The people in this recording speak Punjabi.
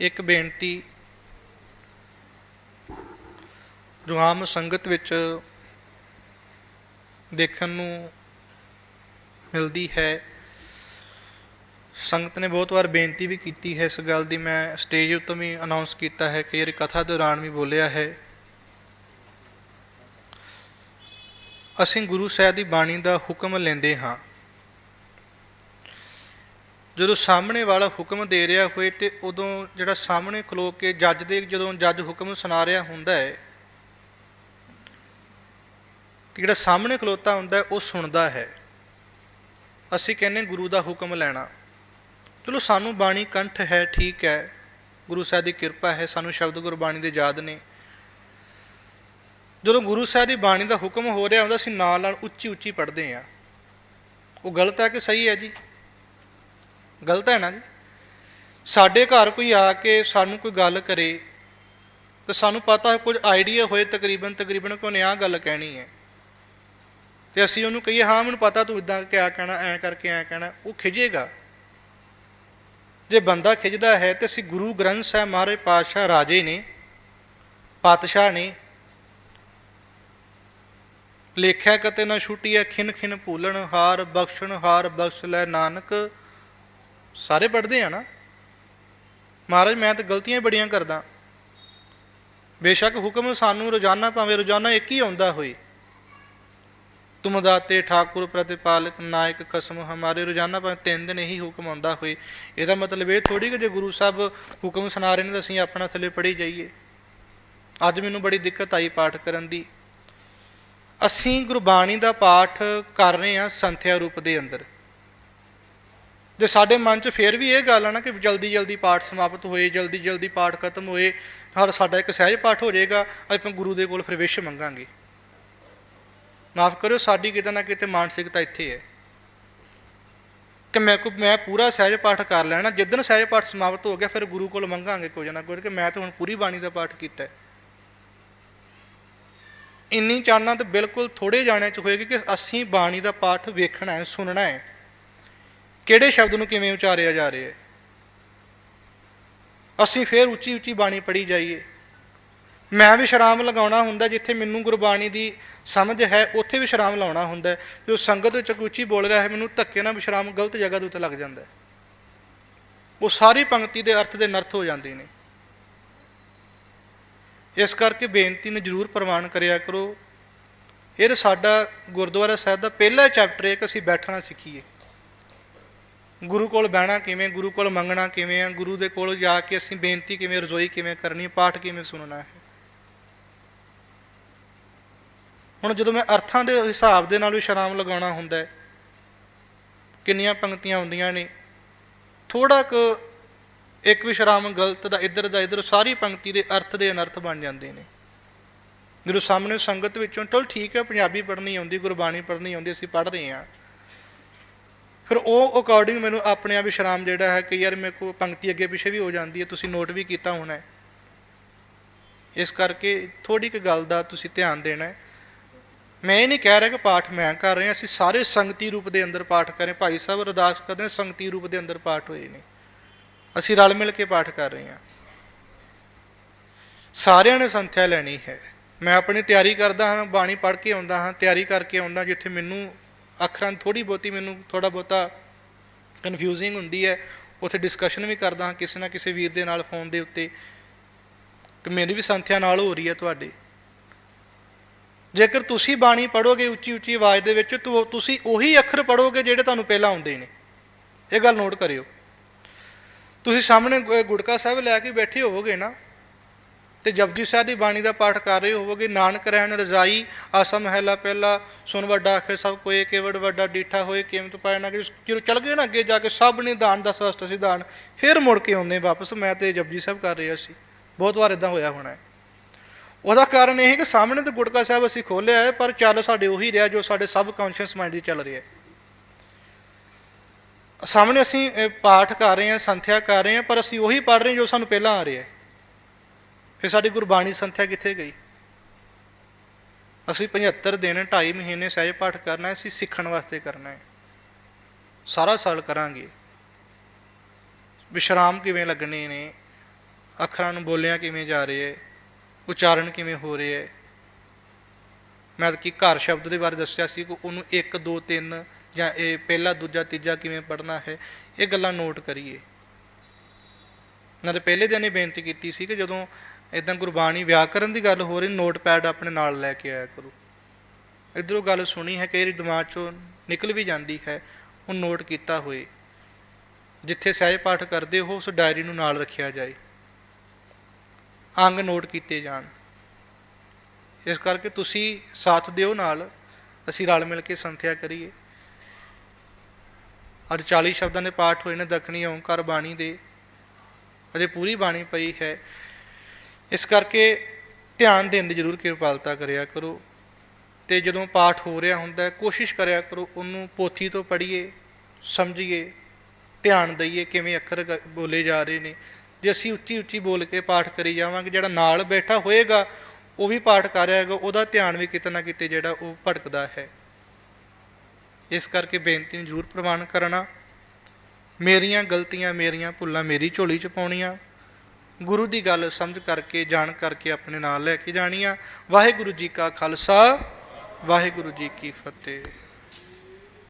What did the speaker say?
ਇੱਕ ਬੇਨਤੀ। ਜੋ ਆਮ ਸੰਗਤ ਵਿੱਚ ਦੇਖਣ ਨੂੰ ਮਿਲਦੀ ਹੈ। ਸੰਗਤ ਨੇ ਬਹੁਤ ਵਾਰ ਬੇਨਤੀ ਵੀ ਕੀਤੀ ਹੈ ਇਸ ਗੱਲ ਦੀ। ਮੈਂ ਸਟੇਜ ਉੱਤੇ ਵੀ ਅਨਾਉਂਸ ਕੀਤਾ ਹੈ ਕਈ ਵਾਰੀ ਕਥਾ ਦੌਰਾਨ ਵੀ ਬੋਲਿਆ ਹੈ। ਅਸੀਂ ਗੁਰੂ ਸਾਹਿਬ ਦੀ ਬਾਣੀ ਦਾ ਹੁਕਮ ਲੈਂਦੇ ਹਾਂ। ਜਦੋਂ ਸਾਹਮਣੇ ਵਾਲਾ ਹੁਕਮ ਦੇ ਰਿਹਾ ਹੋਏ ਤੇ ਉਦੋਂ ਜਿਹੜਾ ਸਾਹਮਣੇ ਖਲੋ ਕੇ ਜੱਜ ਦੇ ਜਦੋਂ ਜੱਜ ਹੁਕਮ ਸੁਣਾ ਰਿਹਾ ਹੁੰਦਾ ਹੈ ਤੇ ਜਿਹੜਾ ਸਾਹਮਣੇ ਖਲੋਤਾ ਹੁੰਦਾ ਉਹ ਸੁਣਦਾ ਹੈ। ਅਸੀਂ ਕਹਿੰਨੇ ਗੁਰੂ ਦਾ ਹੁਕਮ ਲੈਣਾ। ਚਲੋ ਸਾਨੂੰ ਬਾਣੀ ਕੰਠ ਹੈ, ਠੀਕ ਹੈ। ਗੁਰੂ ਸਾਹਿਬ ਦੀ ਕਿਰਪਾ ਹੈ, ਸਾਨੂੰ ਸ਼ਬਦ ਗੁਰਬਾਣੀ ਦੇ ਯਾਦ ਨੇ। ਜਦੋਂ ਗੁਰੂ ਸਾਹਿਬ ਦੀ ਬਾਣੀ ਦਾ ਹੁਕਮ ਹੋ ਰਿਹਾ ਹੁੰਦਾ, ਅਸੀਂ ਨਾਲ ਨਾਲ ਉੱਚੀ ਉੱਚੀ ਪੜ੍ਹਦੇ ਆ ਉਹ ਗਲਤ ਹੈ ਕਿ ਸਹੀ ਹੈ ਜੀ? ਗਲਤ ਹੈ ਨਾ ਜੀ? ਸਾਡੇ ਘਰ ਕੋਈ ਆ ਕੇ ਸਾਨੂੰ ਕੋਈ ਗੱਲ ਕਰੇ ਤਾਂ ਸਾਨੂੰ ਪਤਾ ਹੈ ਕੁਝ ਆਈਡੀਆ ਹੋਏ ਤਕਰੀਬਨ ਤਕਰੀਬਨ ਕੋਈ ਨੇ ਆਹ ਗੱਲ ਕਹਿਣੀ ਹੈ। ਤੇ ਅਸੀਂ ਉਹਨੂੰ ਕਹੀਏ, ਹਾਂ, ਮੈਨੂੰ ਪਤਾ ਤੂੰ ਇਦਾਂ ਕਿਆ ਕਹਿਣਾ, ਐ ਕਰਕੇ ਐ ਕਹਿਣਾ। ਉਹ ਖਿਜੇਗਾ। ਜੇ ਬੰਦਾ ਖਿਜਦਾ ਹੈ ਤੇ ਅਸੀਂ ਗੁਰੂ ਗ੍ਰੰਥ ਸਾਹਿਬ ਮਹਾਰਾਜ ਪਾਤਸ਼ਾਹ ਰਾਜੇ ਨੇ, ਪਾਤਸ਼ਾਹ ਨੇ। ਲੇਖਿਆ ਕਤੇ ਨਾ ਛੁੱਟੀ ਛੁਟੀਐ ਖਿਨ ਖਿਨ ਭੂਲਣ, ਹਾਰ ਬਖਸ਼ਣ, ਹਾਰ ਬਖਸ਼ ਲੈ ਨਾਨਕ। ਸਾਰੇ ਪੜ੍ਹਦੇ ਆ ਨਾ। ਮਹਾਰਾਜ, ਮੈਂ ਤਾਂ ਗਲਤੀਆਂ ਹੀ ਬੜੀਆਂ ਕਰਦਾ। ਬੇਸ਼ੱਕ ਹੁਕਮ ਸਾਨੂੰ ਰੋਜ਼ਾਨਾ ਭਾਵੇਂ ਰੋਜ਼ਾਨਾ ਇੱਕ ਹੀ ਆਉਂਦਾ ਹੋਏ। ਤੁਮ ਦਾਤੇ ਠਾਕੁਰ ਪ੍ਰਤਿਪਾਲਕ ਨਾਇਕ ਖਸਮ, ਹਮਾਰੇ ਰੋਜ਼ਾਨਾ ਭਾਵੇਂ ਤਿੰਨ ਦਿਨ ਇਹੀ ਹੁਕਮ ਆਉਂਦਾ ਹੋਏ। ਇਹਦਾ ਮਤਲਬ ਇਹ ਥੋੜੀ ਕਿ ਜੇ ਗੁਰੂ ਸਾਹਿਬ ਹੁਕਮ ਸੁਣਾ ਰਹੇ ਨੇ ਤਾਂ ਅਸੀਂ ਆਪਣਾ ਥੱਲੇ ਪੜੀ ਜਾਈਏ। ਅੱਜ ਮੈਨੂੰ ਬੜੀ ਦਿੱਕਤ ਆਈ ਪਾਠ ਕਰਨ ਦੀ। ਅਸੀਂ ਗੁਰਬਾਣੀ ਦਾ ਪਾਠ ਕਰ ਰਹੇ ਹਾਂ ਸੰਥਿਆ ਰੂਪ ਦੇ ਅੰਦਰ। ਜੇ ਸਾਡੇ ਮਨ 'ਚ ਫੇਰ ਵੀ ਇਹ ਗੱਲ ਆ ਨਾ ਕਿ ਜਲਦੀ ਜਲਦੀ ਪਾਠ ਸਮਾਪਤ ਹੋਏ, ਜਲਦੀ ਜਲਦੀ ਪਾਠ ਖਤਮ ਹੋਏ ਹਰ ਸਾਡਾ ਇੱਕ ਸਹਿਜ ਪਾਠ ਹੋ ਜਾਏਗਾ, ਆਪਾਂ ਗੁਰੂ ਦੇ ਕੋਲ ਫਿਰ ਵਿਸ਼ ਮੰਗਾਂਗੇ। ਮਾਫ ਕਰਿਓ, ਸਾਡੀ ਕਿਤੇ ਨਾ ਕਿਤੇ ਮਾਨਸਿਕਤਾ ਇੱਥੇ ਹੈ। ਕਿ ਮੈਂ ਕੋ ਮੈਂ ਪੂਰਾ ਸਹਿਜ ਪਾਠ ਕਰ ਲੈਣਾ ਜਿੱਦਨ ਸਹਿਜ ਪਾਠ ਸਮਾਪਤ ਹੋ ਗਿਆ, ਫਿਰ ਗੁਰੂ ਕੋਲ ਮੰਗਾਂਗੇ ਕੁਝ ਨਾ ਕੁਝ, ਕਿ ਮੈਂ ਤਾਂ ਹੁਣ ਪੂਰੀ ਬਾਣੀ ਦਾ ਪਾਠ ਕੀਤਾ ਹੈ। ਇੰਨੀ ਚਾਨਣਾ ਤਾਂ ਬਿਲਕੁਲ ਥੋੜੇ ਜਾਣਿਆਂ ਚ ਹੋਏਗੀ ਕਿ ਅਸੀਂ ਬਾਣੀ ਦਾ ਪਾਠ ਵੇਖਣਾ ਹੈ, ਸੁਣਨਾ ਹੈ। ਕਿਹੜੇ ਸ਼ਬਦ ਨੂੰ ਕਿਵੇਂ ਉਚਾਰਿਆ ਜਾ ਰਿਹਾ ਹੈ? ਅਸੀਂ ਫੇਰ ਉੱਚੀ ਉੱਚੀ ਬਾਣੀ ਪੜ੍ਹੀ ਜਾਈਏ। ਮੈਂ ਵੀ ਸ਼ਰਾਮ ਲਗਾਉਣਾ ਹੁੰਦਾ ਜਿੱਥੇ ਮੈਨੂੰ ਗੁਰਬਾਣੀ ਦੀ ਸਮਝ ਹੈ, ਉੱਥੇ ਵੀ ਸ਼ਰਾਮ ਲਾਉਣਾ ਹੁੰਦਾ। ਜੋ ਸੰਗਤ ਵਿੱਚ ਕੋਈ ਉੱਚੀ ਬੋਲ ਰਿਹਾ ਹੈ, ਮੈਨੂੰ ਧੱਕੇ ਨਾਲ ਵਿਸ਼ਰਾਮ ਗਲਤ ਜਗ੍ਹਾ ਦੇ ਉੱਤੇ ਲੱਗ ਜਾਂਦਾ ਉਹ ਸਾਰੀ ਪੰਕਤੀ ਦੇ ਅਰਥ ਦੇ ਨਰਥ ਹੋ ਜਾਂਦੇ ਨੇ। ਇਸ ਕਰਕੇ ਬੇਨਤੀ ਨੂੰ ਜਰੂਰ ਪ੍ਰਵਾਨ ਕਰਿਆ ਕਰੋ। ਇਹ ਸਾਡਾ ਗੁਰਦੁਆਰਾ ਸਾਹਿਬ ਦਾ ਪਹਿਲਾ ਚੈਪਟਰ ਹੈ ਕਿ ਅਸੀਂ ਬੈਠਣਾ ਸਿੱਖੀਏ। ਗੁਰੂ ਕੋਲ ਬਹਿਣਾ ਕਿਵੇਂ, ਗੁਰੂ ਕੋਲ ਮੰਗਣਾ ਕਿਵੇਂ ਆ, ਗੁਰੂ ਦੇ ਕੋਲ ਜਾ ਕੇ ਅਸੀਂ ਬੇਨਤੀ ਕਿਵੇਂ, ਰਜ਼ੋਈ ਕਿਵੇਂ ਕਰਨੀ, ਪਾਠ ਕਿਵੇਂ ਸੁਣਨਾ ਹੈ? ਹੁਣ ਜਦੋਂ ਮੈਂ ਅਰਥਾਂ ਦੇ ਹਿਸਾਬ ਦੇ ਨਾਲ ਵੀ ਸ਼ਰਾਮ ਲਗਾਉਣਾ ਹੁੰਦਾ ਹੈ, ਕਿੰਨੀਆਂ ਪੰਕਤੀਆਂ ਹੁੰਦੀਆਂ ਨੇ ਥੋੜਾ ਕੁ ਇੱਕ ਵੀ ਸ਼ਰਾਮ ਗਲਤ ਦਾ, ਇੱਧਰ ਦਾ, ਇੱਧਰ, ਸਾਰੀ ਪੰਕਤੀ ਦੇ ਅਰਥ ਦੇ ਅਨਰਥ ਬਣ ਜਾਂਦੇ ਨੇ। ਜਦੋਂ ਸਾਹਮਣੇ ਸੰਗਤ ਵਿੱਚੋਂ, ਚਲ ਠੀਕ ਹੈ, ਪੰਜਾਬੀ ਪੜ੍ਹਨੀ ਆਉਂਦੀ, ਗੁਰਬਾਣੀ ਪੜ੍ਹਨੀ ਆਉਂਦੀ, ਅਸੀਂ ਪੜ੍ਹ ਰਹੇ ਹਾਂ। ਫਿਰ ਉਹ ਅਕੋਰਡਿੰਗ ਮੈਨੂੰ ਆਪਣੇ ਆਪ ਵਿਸ਼ਰਾਮ ਜਿਹੜਾ ਹੈ ਕਿ ਯਾਰ ਮੇਰੇ ਕੋ ਪੰਕਤੀ ਅੱਗੇ ਪਿੱਛੇ ਵੀ ਹੋ ਜਾਂਦੀ ਹੈ, ਤੁਸੀਂ ਨੋਟ ਵੀ ਕੀਤਾ ਹੋਣਾ ਹੈ। ਇਸ ਕਰਕੇ ਥੋੜੀ ਕੁ ਗੱਲ ਦਾ ਤੁਸੀਂ ਧਿਆਨ ਦੇਣਾ ਹੈ। ਮੈਂ ਇਹ ਨਹੀਂ ਕਹਿ ਰਿਹਾ ਕਿ ਪਾਠ ਮੈਂ ਕਰ ਰਿਹਾ, ਅਸੀਂ ਸਾਰੇ ਸੰਗਤੀ ਰੂਪ ਦੇ ਅੰਦਰ ਪਾਠ ਕਰ ਰਹੇ ਭਾਈ ਸਾਹਿਬ ਅਰਦਾਸ ਕਰਦੇ ਸੰਗਤੀ ਰੂਪ ਦੇ ਅੰਦਰ ਪਾਠ ਹੋਏ ਨੇ। ਅਸੀਂ ਰਲ ਮਿਲ ਕੇ ਪਾਠ ਕਰ ਰਹੇ ਹਾਂ। ਸਾਰਿਆਂ ਨੇ ਸੰਥਿਆ ਲੈਣੀ ਹੈ। ਮੈਂ ਆਪਣੀ ਤਿਆਰੀ ਕਰਦਾ ਹਾਂ, ਬਾਣੀ ਪੜ੍ਹ ਕੇ ਆਉਂਦਾ ਹਾਂ, ਤਿਆਰੀ ਕਰਕੇ ਆਉਂਦਾ, ਜਿੱਥੇ ਮੈਨੂੰ ਅੱਖਰਾਂ ਥੋੜੀ ਬਹੁਤੀ ਮੈਨੂੰ ਥੋੜਾ ਬਹੁਤਾ ਕਨਫਿਊਜ਼ਿੰਗ ਹੁੰਦੀ ਹੈ। ਉੱਥੇ ਡਿਸਕਸ਼ਨ ਵੀ ਕਰਦਾ ਹਾਂ ਕਿਸੇ ਨਾ ਕਿਸੇ ਵੀਰ ਦੇ ਨਾਲ ਫੋਨ ਦੇ ਉੱਤੇ ਕਿ ਮੇਰੀ ਵੀ ਸੰਥਿਆ ਨਾਲ ਹੋ ਰਹੀ ਹੈ ਤੁਹਾਡੇ। ਜੇਕਰ ਤੁਸੀਂ ਬਾਣੀ ਪੜੋਗੇ ਉੱਚੀ ਉੱਚੀ ਆਵਾਜ਼ ਦੇ ਵਿੱਚ, ਤਾਂ ਤੁਸੀਂ ਉਹੀ ਅੱਖਰ ਪੜੋਗੇ ਜਿਹੜੇ ਤੁਹਾਨੂੰ ਪਹਿਲਾਂ ਆਉਂਦੇ ਨੇ। ਇਹ ਗੱਲ ਨੋਟ ਕਰਿਓ। ਤੁਸੀਂ ਸਾਹਮਣੇ ਗੁ- ਗੁਟਕਾ ਸਾਹਿਬ ਲੈ ਕੇ ਬੈਠੇ ਹੋਵੋਗੇ ਨਾ ਤੇ ਜਪਜੀ ਸਾਹਿਬ ਦੀ ਬਾਣੀ ਦਾ ਪਾਠ ਕਰ ਰਹੇ ਹੋਵੋਗੇ, ਨਾਨਕ ਰਹਿਣ ਰਜ਼ਾਈ, ਆਸਾ ਮਹਿਲਾ ਪਹਿਲਾ ਸੁਨ ਵੱਡਾ ਆਖੇ ਸਭ ਕੋਏ, ਕੇਵੜ ਵੱਡਾ ਡੀਠਾ ਹੋਏ, ਕੀਮਤ ਪਾਏ ਨਾ ਕਿ ਜਦੋਂ ਚਲ ਗਏ ਨਾ ਅੱਗੇ ਜਾ ਕੇ ਸਭ ਨੇ ਦਾਨ ਦਾ ਸਸਤ ਸੀ ਦਾਨ, ਫਿਰ ਮੁੜ ਕੇ ਆਉਂਦੇ ਵਾਪਸ, ਮੈਂ ਤੇ ਜਪਜੀ ਸਾਹਿਬ ਕਰ ਰਿਹਾ ਸੀ। ਬਹੁਤ ਵਾਰ ਇਦਾਂ ਹੋਇਆ ਹੋਣਾ ਹੈ। ਉਹਦਾ ਕਾਰਨ ਇਹ ਹੈ ਕਿ ਸਾਹਮਣੇ ਤੇ ਗੁਟਕਾ ਸਾਹਿਬ ਅਸੀਂ ਖੋਲਿਆ ਹੈ, ਪਰ ਚੱਲ ਸਾਡੇ ਉਹੀ ਰਿਹਾ ਜੋ ਸਾਡੇ ਸਬ ਕੌਨਸ਼ੀਅਸ ਮਾਈਂਡ 'ਚ ਚੱਲ ਰਿਹਾ ਹੈ। ਸਾਹਮਣੇ ਅਸੀਂ ਪਾਠ ਕਰ ਰਹੇ ਹਾਂ, ਸੰਥਿਆ ਕਰ ਰਹੇ ਹਾਂ, ਪਰ ਅਸੀਂ ਉਹੀ ਪੜ ਰਹੇ ਜੋ ਸਾਨੂੰ ਪਹਿਲਾਂ ਆ ਰਿਹਾ ਹੈ। ਫਿਰ ਸਾਡੀ ਗੁਰਬਾਣੀ ਸੰਥਿਆ ਕਿੱਥੇ ਗਈ? ਅਸੀਂ 75 ਦਿਨ 2.5 ਮਹੀਨੇ ਸਹਿਜ ਪਾਠ ਕਰਨਾ ਹੈ, ਅਸੀਂ ਸਿੱਖਣ ਵਾਸਤੇ ਕਰਨਾ ਹੈ। ਸਾਰਾ ਸਾਲ ਕਰਾਂਗੇ। ਵਿਸ਼ਰਾਮ ਕਿਵੇਂ ਲੱਗਣੇ ਨੇ? ਅੱਖਰਾਂ ਨੂੰ ਬੋਲਿਆ ਕਿਵੇਂ ਜਾ ਰਿਹਾ ਹੈ? ਉਚਾਰਨ ਕਿਵੇਂ ਹੋ ਰਿਹਾ ਹੈ? ਮੈਂ ਕਿ ਘਰ ਸ਼ਬਦ ਦੇ ਬਾਰੇ ਦੱਸਿਆ ਸੀ ਕਿ ਉਹਨੂੰ 1 2 3 ਜਾਂ ਇਹ ਪਹਿਲਾ, ਦੂਜਾ, ਤੀਜਾ ਕਿਵੇਂ ਪੜ੍ਹਨਾ ਹੈ, ਇਹ ਗੱਲਾਂ ਨੋਟ ਕਰੀਏ। ਮੈਂ ਤਾਂ ਪਹਿਲੇ ਦਿਨ ਹੀ ਬੇਨਤੀ ਕੀਤੀ ਸੀ ਕਿ ਜਦੋਂ ਇਦਾਂ ਗੁਰਬਾਣੀ ਵਿਆਕਰਨ ਦੀ ਗੱਲ ਹੋ ਰਹੀ, ਨੋਟਪੈਡ ਆਪਣੇ ਨਾਲ ਲੈ ਕੇ ਆਇਆ ਕਰੋ। ਇਧਰੋਂ ਗੱਲ ਸੁਣੀ ਹੈ, ਕਈ ਵਾਰੀ ਦਿਮਾਗ ਚੋਂ ਨਿਕਲ ਵੀ ਜਾਂਦੀ ਹੈ ਉਹ ਨੋਟ ਕੀਤਾ ਹੋਏ। ਜਿੱਥੇ ਸਹਿਜ ਪਾਠ ਕਰਦੇ ਹੋ, ਉਸ ਡਾਇਰੀ ਨੂੰ ਨਾਲ ਰੱਖਿਆ ਜਾਏ। ਅੰਗ ਨੋਟ ਕੀਤੇ ਜਾਣ। ਇਸ ਕਰਕੇ ਤੁਸੀਂ ਸਾਥ ਦਿਓ ਨਾਲ, ਅਸੀਂ ਰਲ ਮਿਲ ਕੇ ਸੰਥਿਆ ਕਰੀਏ। ਅੱਜ 40 ਸ਼ਬਦਾਂ ਦੇ ਪਾਠ ਹੋਏ ਨੇ, ਦੱਖਣੀ ਓੰਕਾਰ ਬਾਣੀ ਦੇ। ਅਜੇ ਪੂਰੀ ਬਾਣੀ ਪਈ ਹੈ। ਇਸ ਕਰਕੇ ਧਿਆਨ ਦੇਣ ਦੀ ਜ਼ਰੂਰ ਕਿਰਪਾਲਤਾ ਕਰਿਆ ਕਰੋ ਤੇ ਜਦੋਂ ਪਾਠ ਹੋ ਰਿਹਾ ਹੁੰਦਾ ਹੈ ਕੋਸ਼ਿਸ਼ ਕਰਿਆ ਕਰੋ ਉਹਨੂੰ ਪੋਥੀ ਤੋਂ ਪੜ੍ਹੀਏ, ਸਮਝੀਏ, ਧਿਆਨ ਦਈਏ ਕਿਵੇਂ ਅੱਖਰ ਬੋਲੇ ਜਾ ਰਹੇ ਨੇ। ਜੇ ਅਸੀਂ ਉੱਚੀ ਉੱਚੀ ਬੋਲ ਕੇ ਪਾਠ ਕਰੀ ਜਾਵਾਂਗੇ, ਜਿਹੜਾ ਨਾਲ ਬੈਠਾ ਹੋਏਗਾ, ਉਹ ਵੀ ਪਾਠ ਕਰ ਰਿਹਾ ਹੈਗਾ, ਉਹਦਾ ਧਿਆਨ ਵੀ ਕਿਤੇ ਨਾ ਕਿਤੇ ਜਿਹੜਾ ਉਹ ਭਟਕਦਾ ਹੈ। ਇਸ ਕਰਕੇ ਬੇਨਤੀ ਨੂੰ ਜ਼ਰੂਰ ਪ੍ਰਵਾਨ ਕਰਨਾ। ਮੇਰੀਆਂ ਗਲਤੀਆਂ ਮੇਰੀਆਂ ਭੁੱਲਾਂ ਮੇਰੀ ਝੋਲੀ 'ਚ ਪਾਉਣੀਆਂ। ਗੁਰੂ ਦੀ ਗੱਲ ਸਮਝ ਕਰਕੇ, ਜਾਣ ਕਰਕੇ ਆਪਣੇ ਨਾਲ ਲੈ ਕੇ ਜਾਣੀ ਆ। ਵਾਹਿਗੁਰੂ ਜੀ ਕਾ ਖਾਲਸਾ, ਵਾਹਿਗੁਰੂ ਜੀ ਕੀ ਫਤਿਹ।